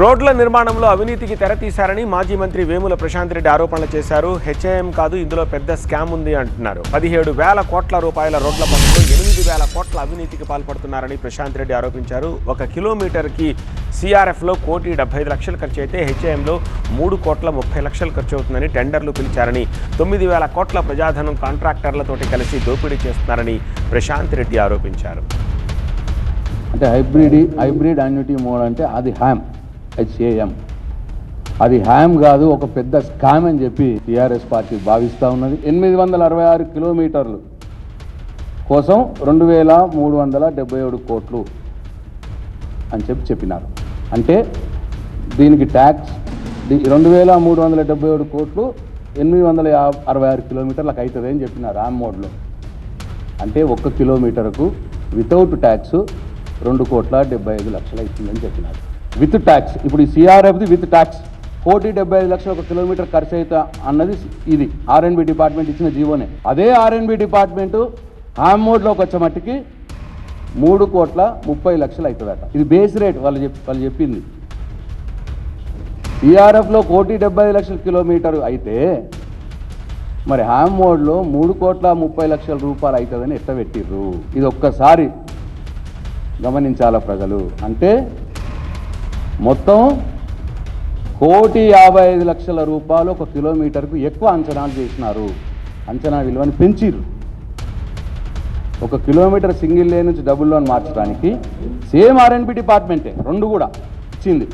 రోడ్ల నిర్మాణంలో అవినీతికి తెరతీశారని మాజీ మంత్రి వేముల ప్రశాంత్ రెడ్డి ఆరోపణలు చేశారు. హెచ్ఐఎం కాదు ఇందులో పెద్ద స్కామ్ ఉంది అంటున్నారు. పదిహేడు వేల కోట్ల రూపాయల రోడ్ల పనులు ఎనిమిది వేల కోట్ల అవినీతికి పాల్పడుతున్నారని ప్రశాంత్ రెడ్డి ఆరోపించారు. ఒక కిలోమీటర్కి సిఆర్ఎఫ్లో కోటి డెబ్బై ఐదు లక్షలు ఖర్చు అయితే హెచ్ఐఎంలో మూడు కోట్ల ముప్పై లక్షలు ఖర్చు అవుతుందని టెండర్లు పిలిచారని తొమ్మిది వేల కోట్ల ప్రజాధనం కాంట్రాక్టర్లతోటి కలిసి దోపిడీ చేస్తున్నారని ప్రశాంత్ రెడ్డి ఆరోపించారు. అంటే హైబ్రిడ్ హైబ్రిడ్ అన్యూటీ మోడ్ అంటే అది హ్యామ్ హెచ్ఏఎం అది హ్యామ్ కాదు ఒక పెద్ద స్కామ్ అని చెప్పి టీఆర్ఎస్ పార్టీ భావిస్తూ ఉన్నది. ఎనిమిది వందల అరవై ఆరు కిలోమీటర్లు కోసం రెండు వేల మూడు వందల డెబ్బై ఏడు కోట్లు అని చెప్పి చెప్పినారు. అంటే దీనికి ట్యాక్స్ రెండు వేల మూడు వందల డెబ్బై ఏడు కోట్లు ఎనిమిది వందల అరవై ఆరు కిలోమీటర్లకు అవుతుంది అని చెప్పినారు హ్యామ్ మోడ్లో. అంటే ఒక్క కిలోమీటర్కు వితౌట్ ట్యాక్స్ రెండు కోట్ల డెబ్బై ఐదు లక్షలు అవుతుందని చెప్పినారు. With tax. ఇప్పుడు ఈ సిఆర్ఎఫ్ది విత్ ట్యాక్స్. కోటి డెబ్బై ఐదు లక్షల ఒక కిలోమీటర్ ఖర్చు అవుతా అన్నది ఇది. ఆర్ఎన్బి డిపార్ట్మెంట్ ఇచ్చిన జీవోనే. అదే ఆర్ఎన్బి డిపార్ట్మెంటు హ్యామ్ మోడ్లోకి వచ్చే మట్టికి మూడు కోట్ల ముప్పై లక్షలు అవుతుందట ఇది బేస్ రేట్ వాళ్ళు చెప్ వాళ్ళు చెప్పింది. సిఆర్ఎఫ్లో కోటి డెబ్బై ఐదు లక్షల కిలోమీటర్ అయితే మరి హ్యామ్ మోడ్లో మూడు కోట్ల ముప్పై లక్షల రూపాయలు అవుతుందని ఎట్ట పెట్టిర్రు ఇది ఒక్కసారి గమనించాల ప్రజలు? అంటే మొత్తం కోటి యాభై ఐదు లక్షల రూపాయలు ఒక కిలోమీటర్కు ఎక్కువ అంచనాలు చేసినారు. అంచనా విలువని పెంచిర్రు. ఒక కిలోమీటర్ సింగిల్ లేన్ నుంచి డబుల్ లోన్ మార్చడానికి సేమ్ ఆర్ఎన్బి డిపార్ట్మెంటే రెండు కూడా ఇచ్చింది.